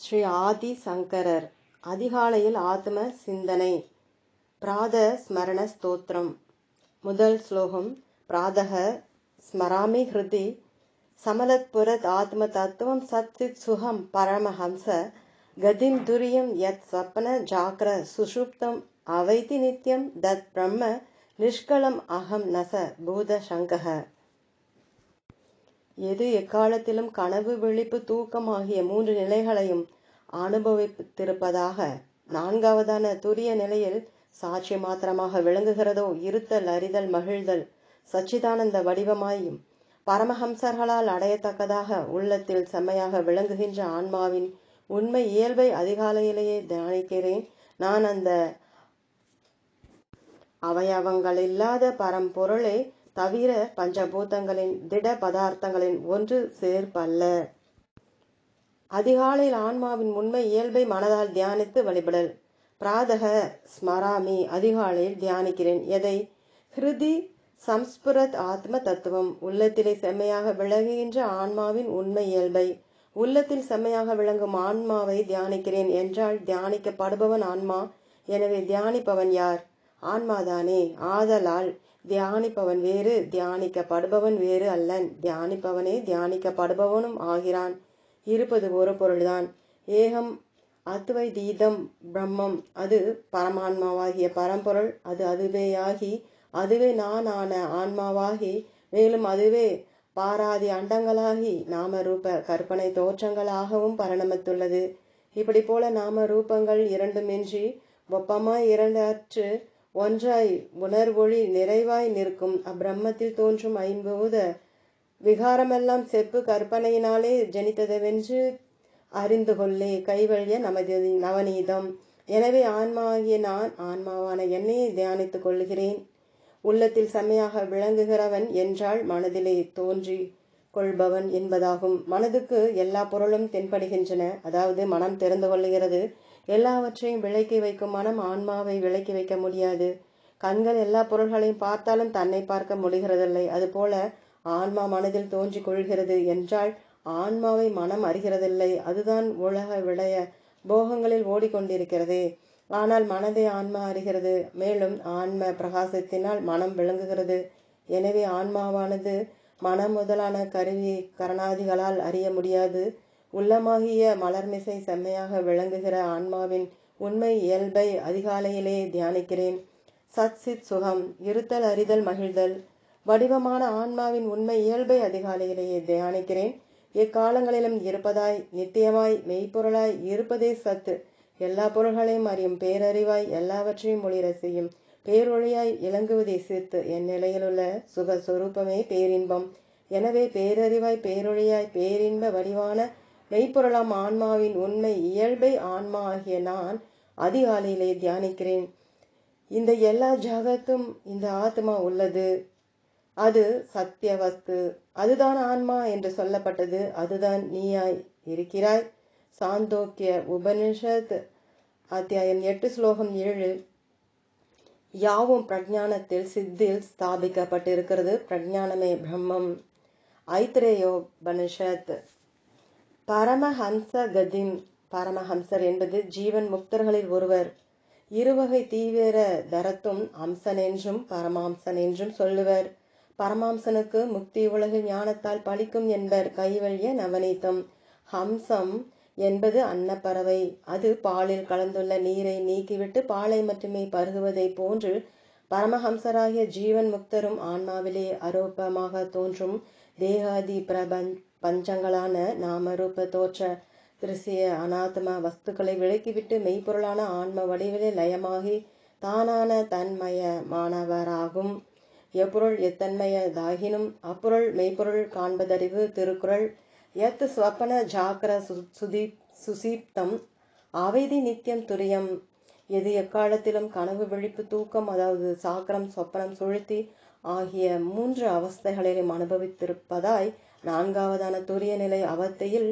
ஸ்ரீ ஆதி சங்கரர் அதிகாலையில் ஆத்ம சிந்தனை பிராத ஸ்மரண ஸ்தோத்திரம். முதல் ஸ்லோகம் பிராதக ஸ்மராமி ஹிருதி சமலத்புரத் ஆத்ம தத்துவம் சத்சித் சுகம் பரமஹம்ச கதிம் துரியம் யத் சப்ன ஜாக்ர சுஷுப்தம் அவைதி நித்யம் தத் பிரம்ம நிஷ்கலம் அகம் நச பூத சங்கக எது எக்காலத்திலும் கனவு விழிப்பு தூக்கம் ஆகிய மூன்று நிலைகளையும் அனுபவித்திருப்பதாக நான்காவதான துரிய நிலையில் சாட்சி மாத்திரமாக விளங்குகிறதோ இருத்தல் அறிதல் மகிழ்தல் சச்சிதானந்த வடிவமாயும் பரமஹம்சர்களால் அடையத்தக்கதாக உள்ளத்தில் செம்மையாக விளங்குகின்ற ஆன்மாவின் உண்மை இயல்பை அதிகாலையிலேயே தியானிக்கிறேன். நான் அந்த அவயவங்களில்லாத பரம்பொருளை தவிர பஞ்சபூதங்களின் திட பதார்த்தங்களின் ஒன்று சேர்ப்பல்ல. அதிகாலையில் ஆன்மாவின் உண்மை இயல்பை மனதால் தியானித்து வழிபடல். பிராதக ஸ்மராமி அதிகாலையில் தியானிக்கிறேன். எதை? ஹிருதி சம்ஸ்புரத் ஆத்ம தத்துவம். உள்ளத்திலே செம்மையாக விளங்குகின்ற ஆன்மாவின் உண்மை இயல்பை. உள்ளத்தில் செம்மையாக விளங்கும் ஆன்மாவை தியானிக்கிறேன் என்றால் தியானிக்கப்படுபவன் ஆன்மா. எனவே தியானிப்பவன் யார்? ஆன்மாதானே. ஆதலால் தியானிப்பவன் வேறு தியானிக்கப்படுபவன் வேறு அல்லன். தியானிப்பவனே தியானிக்கப்படுபவனும் ஆகிறான். இருப்பது ஒரு பொருள்தான். ஏகம் அத்துவை தீதம் பிரம்மம் அது பரமான்மாவாகிய பரம்பொருள். அது அதுவேயாகி அதுவே நான் ஆன ஆன்மாவாகி மேலும் அதுவே பாராதி அண்டங்களாகி நாம ரூப கற்பனை தோற்றங்களாகவும் பரிணமித்துள்ளது. இப்படி போல நாம ரூபங்கள் இரண்டுமின்றி ஒப்பமாய் இரண்டற்று ஒன்றாய் உணர்வொளி நிறைவாய் நிற்கும். அப்பிரம்மத்தில் தோன்றும் ஐம்பூத விகாரமெல்லாம் செப்பு கற்பனையினாலே ஜனித்ததவென்று அறிந்து கொள்ளே கைவழிய நமது நவநீதம். எனவே ஆன்மா நான் ஆன்மாவான என்னையை தியானித்துக் கொள்கிறேன். உள்ளத்தில் செம்மையாக விளங்குகிறவன் என்றால் மனதிலே தோன்றி கொள்பவன் என்பதாகும். மனதுக்கு எல்லா பொருளும் தென்படுகின்றன. அதாவது மனம் திறந்து கொள்ளுகிறது. எல்லாவற்றையும் விலக்கி வைக்கும் மனம் ஆன்மாவை விலக்கி வைக்க முடியாது. கண்கள் எல்லா பொருள்களையும் பார்த்தாலும் தன்னை பார்க்க முடிகிறதில்லை. அதுபோல ஆன்மா மனதில் தோன்றி கொள்கிறது என்றால் ஆன்மாவை மனம் அறிகிறதில்லை. அதுதான் உலக விடய போகங்களில் ஓடிக்கொண்டிருக்கிறதே. ஆனால் மனதை ஆன்மா அறிகிறது. மேலும் ஆன்ம பிரகாசத்தினால் மனம் விளங்குகிறது. எனவே ஆன்மாவானது மனம் முதலான கருவி கரணாதிகளால் அறிய முடியாது. உள்ளமாகிய மலர்மிசை செம்மையாக விளங்குகிற ஆன்மாவின் உண்மை இயல்பை அதிகாலையிலே தியானிக்கிறேன். சத் சித் சுகம் இருத்தல் அறிதல் மகிழ்தல். வடிவமான ஆன்மாவின் உண்மை இயல்பை அதிகாலையிலேயே தியானிக்கிறேன். எக்காலங்களிலும் இருப்பதாய் நித்தியமாய் மெய்ப்பொருளாய் இருப்பதே சத்து. எல்லா பொருள்களையும் அறியும் பேரறிவாய் எல்லாவற்றையும் ஒளிர செய்யும். பேரொழியாய் இளங்குவதே சித்து. என் நிலையிலுள்ள சுக சொரூபமே பேரின்பம். எனவே பேரறிவாய் பேரொழியாய் பேரின்ப வடிவான மெய்ப்பொருளாம் ஆன்மாவின் உண்மை இயல்பை ஆன்மா ஆகிய நான் அதிகாலையிலே தியானிக்கிறேன். இந்த எல்லா ஜகத்தும் இந்த ஆத்மா உள்ளது. அது சத்திய வஸ்து. அதுதான் ஆன்மா என்று சொல்லப்பட்டது. அதுதான் நீயாய் இருக்கிறாய். சாந்தோக்கிய உபனிஷத் அத்தியாயம் எட்டு ஸ்லோகம் ஏழு. யாவும் பிரஜானத்தில் சித்தில் ஸ்தாபிக்கப்பட்டிருக்கிறது. பிரஜானமே பிரம்மம். ஐத்திரேயோபனிஷத் பரமஹம்ச கதின் பரமஹம்சர் என்பது ஜீவன் முக்தர்களில் ஒருவர். இருவகை தீவிர தரத்தும் அம்சன் என்றும் பரமாம்சன் என்றும் சொல்லுவர். பரமாம்சனுக்கு முக்தி உலகில் ஞானத்தால் பழிக்கும் என்பர் கைவழிய நவநீத்தம் ஹம்சம் என்பது அன்னப்பறவை. அது பாலில் கலந்துள்ள நீரை நீக்கிவிட்டு பாலை மட்டுமே பருகுவதை போன்று பரமஹம்சராகிய ஜீவன் முக்தரும் ஆன்மாவிலே அரூபமாக தோன்றும் தேகாதி பிரபஞ்ச பஞ்சங்களான நாமரூப தோற்ற திருசிய அனாத்ம வஸ்துக்களை விலக்கிவிட்டு மெய்ப்பொருளான ஆன்ம வடிவிலே லயமாகி தானான தன்மயமானவராகும் எப்பொருள் எத்தன்மையதாகினும் அப்பொருள் மெய்ப்பொருள் காண்பதறிவு திருக்குறள். எத் ஸ்வப்பன ஜாக்கிர சுதி சுசீப்தம் அவைதி நித்தியம் துரியம். எது எக்காலத்திலும் கனவு விழிப்பு தூக்கம் அதாவது சாக்கரம் சொப்பனம் சுழுத்தி ஆகிய மூன்று அவஸ்தைகளிலும் அனுபவித்திருப்பதாய் நான்காவதான துரிய நிலை அவத்தையில்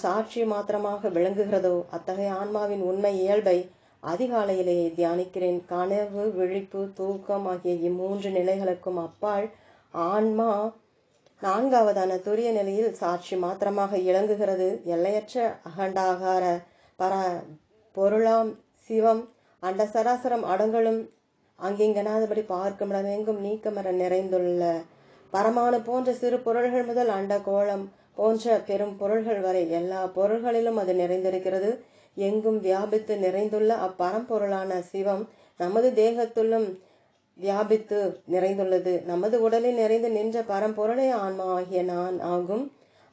சாட்சி மாத்திரமாக விளங்குகிறதோ அத்தகைய ஆன்மாவின் உண்மை இயல்பை அதிகாலையிலேயே தியானிக்கிறேன். கனவு விழிப்பு தூக்கம் ஆகிய இம்மூன்று நிலைகளுக்கும் அப்பால் ஆன்மா நான்காவதான துரிய நிலையில் சாட்சி மாத்திரமாக இளங்குகிறது எல்லையற்ற அகண்டாகார பர பொருளாம் சிவம் அண்ட சராசரம் அடங்களும் அங்கிங்கனாதபடி பார்க்குமிடமெங்கும் நீக்கமர நிறைந்துள்ள பரமானு போன்ற சிறு பொருள்கள் முதல் அண்ட கோளம் போன்ற பெரும் பொருள்கள் வரை எல்லா பொருள்களிலும் அது நிறைந்திருக்கிறது. எங்கும் வியாபித்து நிறைந்துள்ள அப்பரம்பொருளான சிவம் நமது தேகத்துள்ளும் வியாபித்து நிறைந்துள்ளது. நமது உடலில் நிறைந்து நின்ற பரம்பொருளே ஆன்மா ஆகிய நான் ஆகும்.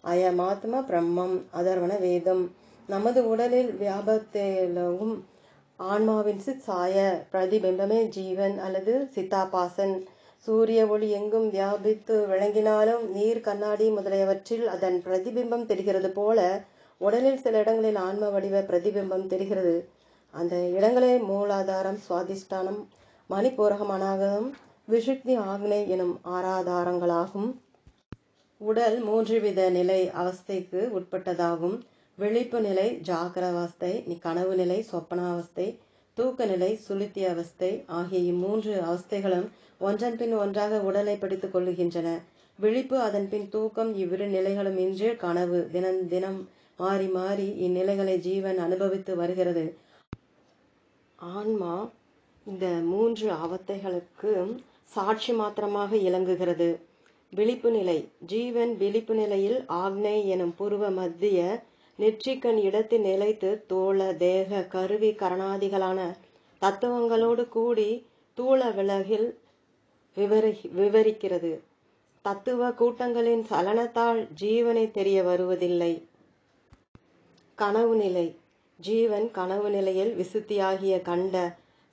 அயமாத்ம பிரம்மம் அதர்வன வேதம் நமது உடலில் வியாபத்திலும் ஆன்மாவின் சித் சாய பிரதிபிம்பமே ஜீவன் அல்லது சித்தாபாசன். சூரிய ஒளி எங்கும் வியாபித்து விளங்கினாலும் நீர் கண்ணாடி முதலியவற்றில் அதன் பிரதிபிம்பம் தெரிகிறது போல உடலில் சில இடங்களில் ஆன்ம வடிவ பிரதிபிம்பம் தெரிகிறது. அந்த இடங்களே மூலாதாரம் சுவாதிஷ்டானம் மணிப்பூரகம் விஷுக்தி ஆக்னை எனும் ஆராதாரங்களாகும். உடல் மூன்று வித நிலை அவஸ்தைக்கு உட்பட்டதாகும். விழிப்பு நிலை ஜாகர அவஸ்தை கனவு நிலை சொப்பனாவஸ்தை தூக்கநிலை சுளுத்திய அவஸ்தை ஆகிய இம்மூன்று அவஸ்தைகளும் ஒன்றன் பின் ஒன்றாக உடலை படித்துக் கொள்ளுகின்றன. விழிப்பு அதன் பின் தூக்கம் இவ்விரு நிலைகளும் இன்றி கனவு. தினம் தினம் மாறி மாறி இந்நிலைகளை ஜீவன் அனுபவித்து வருகிறது. ஆன்மா இந்த மூன்று அவத்தைகளுக்கு சாட்சி மாத்திரமாக இலங்குகிறது. விழிப்பு நிலை. ஜீவன் விழிப்பு நிலையில் ஆக்னை எனும் பூர்வ மத்திய நெற்றிக்கண் இடத்தில் நிலைத்து தோள தேக கருவி கரணாதிகளான தத்துவங்களோடு கூடி தூள விலகில் விவரி விவரிக்கிறது. தத்துவ கூட்டங்களின் சலனத்தால் ஜீவனை தெரிய வருவதில்லை. கனவு நிலை. ஜீவன் கனவு நிலையில் விசுத்தியாகிய கண்ட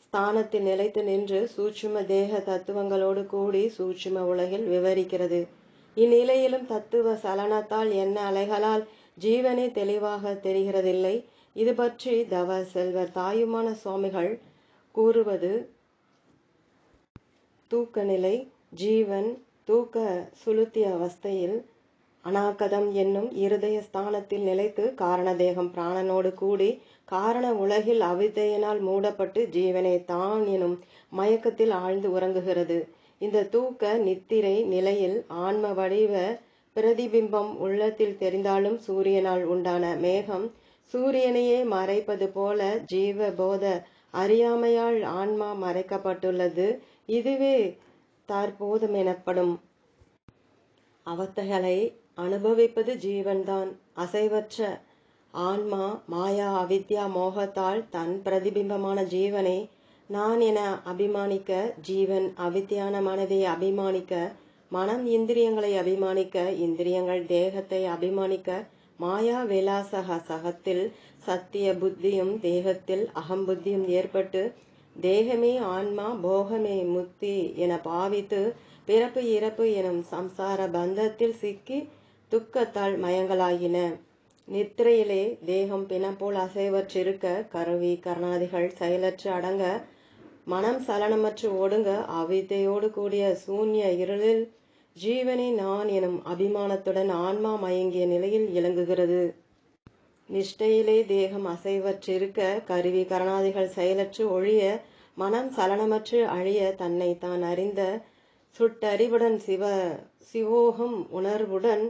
ஸ்தானத்தில் நிலைத்து நின்று சூட்சும தேக தத்துவங்களோடு கூடி சூட்சும உலகில் விவரிக்கிறது. இந்நிலையிலும் தத்துவ சலனத்தால் என்ன அலைகளால் ஜீவனே தெளிவாக தெரிகிறதில்லை. இது பற்றி தவ செல்வர் தாயுமான சுவாமிகள் கூறுவது தூக்க நிலை ஜீவன் தூக்க சுளுத்திய அவஸ்தையில் அனாகதம் என்னும் இருதய ஸ்தானத்தில் நிலைத்து காரண தேகம் பிராணனோடு கூடி காரண உலகில் அவிதையினால் மூடப்பட்டு ஜீவனை தான் எனும் மயக்கத்தில் ஆழ்ந்து உறங்குகிறது. இந்த தூக்க நித்திரை நிலையில் ஆன்ம வடிவ பிரதிபிம்பம் உள்ளத்தில் தெரிந்தாலும் சூரியனால் உண்டான மேகம் சூரியனையே மறைப்பது போல ஜீவ போத அறியாமையால் ஆன்மா மறைக்கப்பட்டுள்ளது. இதுவே தற்போதம் எனப்படும். அவத்தைகளை அனுபவிப்பது ஜீவன்தான். அசைவற்ற ஆன்மா மாயா அவித்யா மோகத்தால் தன் பிரதிபிம்பமான ஜீவனை நான் என அபிமானிக்க ஜீவன் அவித்தியான மனதை அபிமானிக்க மனம் இந்திரியங்களை அபிமானிக்க இந்திரியங்கள் தேகத்தை அபிமானிக்க மாயா விலாசக சகத்தில் சத்திய புத்தியும் தேகத்தில் அகம்புத்தியும் ஏற்பட்டு தேகமே ஆன்மா போகமே முக்தி என பாவித்து பிறப்பு இறப்பு எனும் சம்சார பந்தத்தில் சிக்கி துக்கத்தால் மயங்களாயின. நித்திரையிலே தேகம் பிணப்போல் அசைவற்றிருக்க கருவி கர்ணாதிகள் செயலற்று அடங்க மனம் சலனமற்று ஓடுங்க அவித்தையோடு கூடிய சூன்ய இருளில் ஜீவனே நான் எனும் அபிமானத்துடன் ஆன்மா மயங்கிய நிலையில் இலங்குகிறது நிஷ்டையிலே தேகம் அசைவற்றிருக்க கருவி கரணாதிகள் செயலற்று ஒழிய மனம் சலனமற்று அழிய தன்னை தான் அறிந்த சுட்டறிவுடன் சிவ சிவோகம் உணர்வுடன்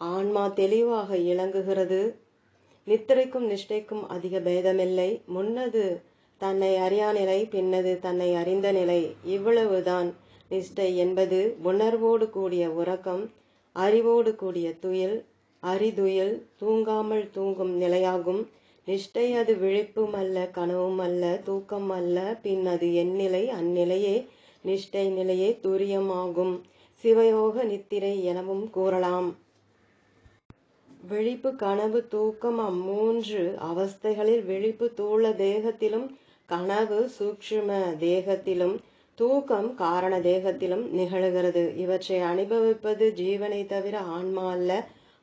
ஆன்மா தெளிவாக இலங்குகிறது நித்திரைக்கும் நிஷ்டைக்கும் அதிக பேதமில்லை. முன்னது தன்னை அறியா நிலை பின்னது தன்னை அறிந்த நிலை. இவ்வளவுதான் நிஷ்டை என்பது உணர்வோடு கூடிய உறக்கம் அறிவோடு கூடிய துயில் அறிதுயில் தூங்காமல் தூங்கும் நிலையாகும். நிஷ்டை அது விழிப்பும் அல்ல கனவும் அல்ல தூக்கம் அல்ல பின் அது எந்நிலை அந்நிலையே நிஷ்டை நிலையே துரியமாகும் சிவயோக நித்திரை எனவும் கூறலாம். விழிப்பு கனவு தூக்கம் அம்மூன்று அவஸ்தைகளில் விழிப்பு தூள தேகத்திலும் கனவு சூக்ஷ்ம தேகத்திலும் தூக்கம் காரண தேகத்திலும் நிகழ்கிறது. இவற்றை அனுபவிப்பது ஜீவனை தவிர ஆன்மா அல்ல.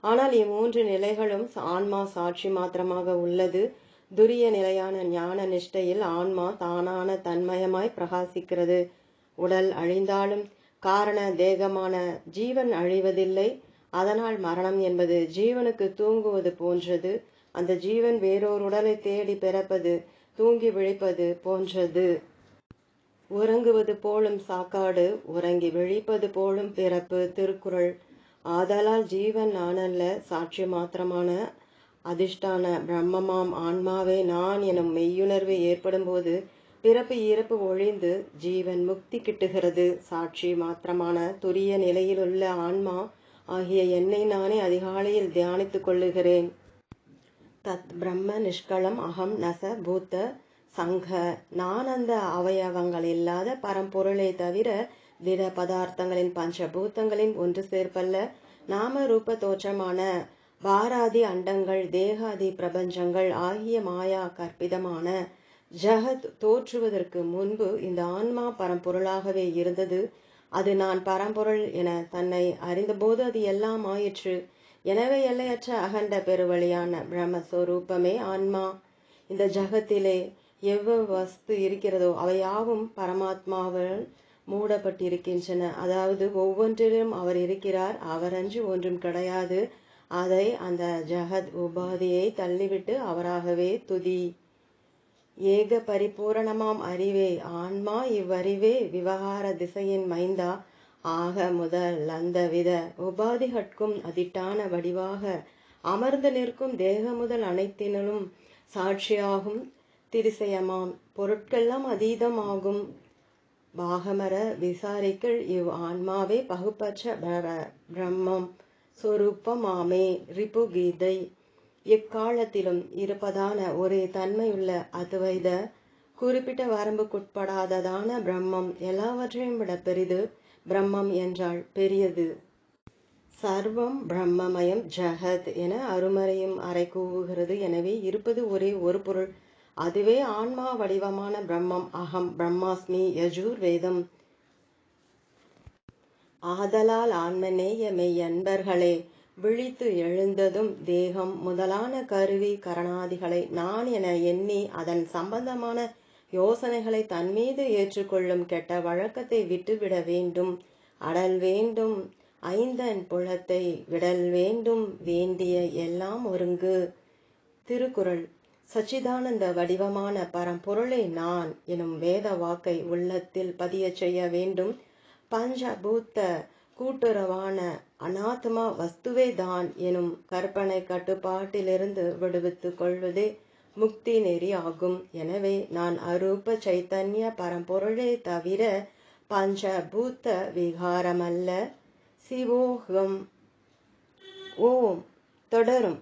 ஆனால் இம்மூன்று நிலைகளும் ஆன்மா சாட்சி மாத்திரமாக உள்ளது. துரிய நிலையான ஞான நிஷ்டையில் ஆன்மா தானான தன்மயமாய் பிரகாசிக்கிறது. உடல் அழிந்தாலும் காரண தேகமான ஜீவன் அழிவதில்லை. அதனால் மரணம் என்பது ஜீவனுக்கு தூங்குவது போன்றது. அந்த ஜீவன் வேறொரு உடலை தேடி பிறப்பது தூங்கி விழிப்பது போன்றது. உறங்குவது போலும் சாக்காடு உறங்கி விழிப்பது போலும் பிறப்பு திருக்குறள். ஆதலால் ஜீவன் நானல்ல சாட்சி மாத்திரமான அதிர்ஷ்டான பிரம்மமாம் ஆன்மாவே நான் எனும் மெய்யுணர்வு ஏற்படும்போது பிறப்பு இறப்பு ஒழிந்து ஜீவன் முக்தி கிட்டுகிறது. சாட்சி மாத்திரமான துரிய நிலையிலுள்ள ஆன்மா ஆகிய என்னை நானே அதிகாலையில் தியானித்துக் கொள்ளுகிறேன். தத் பிரம்ம நிஷ்கலம் அகம் நச பூத்த சங்க. நான் அந்த அவயவங்கள் இல்லாத பரம்பொருளை தவிர திட பதார்த்தங்களின் பஞ்சபூத்தங்களின் ஒன்று சேர்ப்பல்ல. நாம ரூப தோற்றமான பாராதி அண்டங்கள் தேகாதி பிரபஞ்சங்கள் ஆகிய மாயா கற்பிதமான ஜகத் தோற்றுவதற்கு முன்பு இந்த ஆன்மா பரம்பொருளாகவே இருந்தது. அது நான் பரம்பொருள் என தன்னை அறிந்தபோது அது எல்லாம் ஆயிற்று. எனவே எல்லையற்ற அகண்ட பெருவழியான பிரம்மஸ்வரூபமே ஆன்மா. இந்த ஜகத்திலே எவ்வளவு வஸ்து இருக்கிறதோ அவையாவும் பரமாத்மாவால் மூடப்பட்டிருக்கின்றன. அதாவது ஒவ்வொன்றிலும் அவர் இருக்கிறார் அவரன்று ஒன்றும் கிடையாது. அதை அந்த ஜகத் உபாதியை தள்ளிவிட்டு அவராகவே துதி. ஏக பரிபூரணமாம் அறிவே. ஆன்மா இவ்வறிவே விவகார திசையின் மைந்தா. ஆக முதல் அந்த வித உபாதிகட்கும் அதிட்டான வடிவாக அமர்ந்து நிற்கும் தேக முதல் அனைத்தினும் சாட்சியாகும். திரிசயமாம். பொருட்கெல்லாம் அதீதமாகும். பாகமர விசாரிக்கள் இவ் ஆன்மாவே பகுப்பற்ற பிரம்மம் சொரூபமாமே. ரிபு கீதை. எக்காலத்திலும் இருப்பதான ஒரே தன்மையுள்ள அத்வைத குறிப்பிட்ட வரம்புக்குட்படாததான பிரம்மம் எல்லாவற்றையும் விட பெரிது. பிரம்மம் என்றால் பெரியது. சர்வம் பிரம்மமயம் ஜகத் என அருமறையும் அறை கூவுகிறது. எனவே இருப்பது ஒரே ஒரு பொருள். அதுவே ஆன்மா வடிவமான பிரம்மம். அகம் பிரம்மாஸ்மி யஜூர் வேதம். ஆதலால் ஆன்மநேய மெய் அன்பர்களே விழித்து எழுந்ததும் தேகம் முதலான கருவி கரணாதிகளை நான் என எண்ணி அதன் சம்பந்தமான யோசனைகளை தன்மீது ஏற்றுக்கொள்ளும் கெட்ட வழக்கத்தை விட்டுவிட வேண்டும். அடல் வேண்டும். ஐந்தன் புலத்தை விடல் வேண்டும். வேண்டிய எல்லாம் ஒருங்கு. திருக்குறள். சச்சிதானந்த வடிவமான பரம்பொருளை நான் எனும் வேத வாக்கை உள்ளத்தில் பதிய செய்ய வேண்டும். பஞ்சபூத்த கூட்டுறவான அனாத்மா வஸ்துவே தான் எனும் கற்பனை கட்டுப்பாட்டிலிருந்து விடுவித்துக் கொள்வதே முக்தி நெறி ஆகும். எனவே நான் அரூப சைத்தன்ய பரம்பொருளே தவிர பஞ்சபூத்த விகாரமல்ல. சிவோகம். ஓம். தொடரும்.